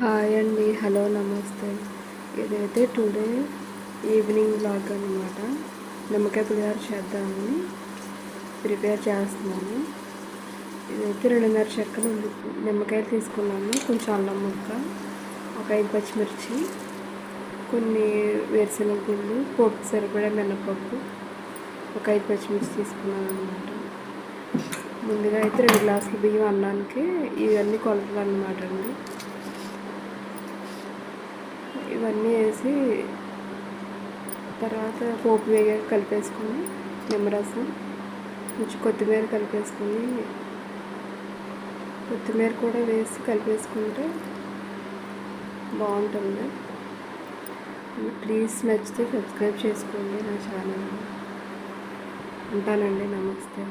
Hi అండి. Hello నమస్తే. ఇదైతే టుడే ఈవినింగ్ బ్లాగ్ అనమాట నిమ్మకాయ పులిహార చేద్దామని ప్రిపేర్ చేస్తున్నాను. ఇదైతే రెండున్నర చెక్కలు నిమ్మకాయలు తీసుకున్నాను. కొంచెం అల్లం ముక్క ఒక ఐదు పచ్చిమిర్చి కొన్ని వేరుశనగ గుళ్ళు పోపు సరిపడే మినపప్పు ఒక ఐదు పచ్చిమిర్చి తీసుకున్నాను అనమాట ముందుగా అయితే రెండు గ్లాసులు బియ్యం అన్నానికి ఇవన్నీ కొలతలు అన్నమాట అండి. ఇవన్నీ వేసి తర్వాత పోపు వేగా కలిపేసుకుని నిమ్మరసం కొంచెం కొత్తిమీర కలిపేసుకుని కొత్తిమీర కూడా వేసి కలిపేసుకుంటే బాగుంటుంది. ప్లీజ్ నచ్చితే సబ్స్క్రైబ్ చేసుకోండి నా ఛానల్ ఉంటానండి నమస్తే.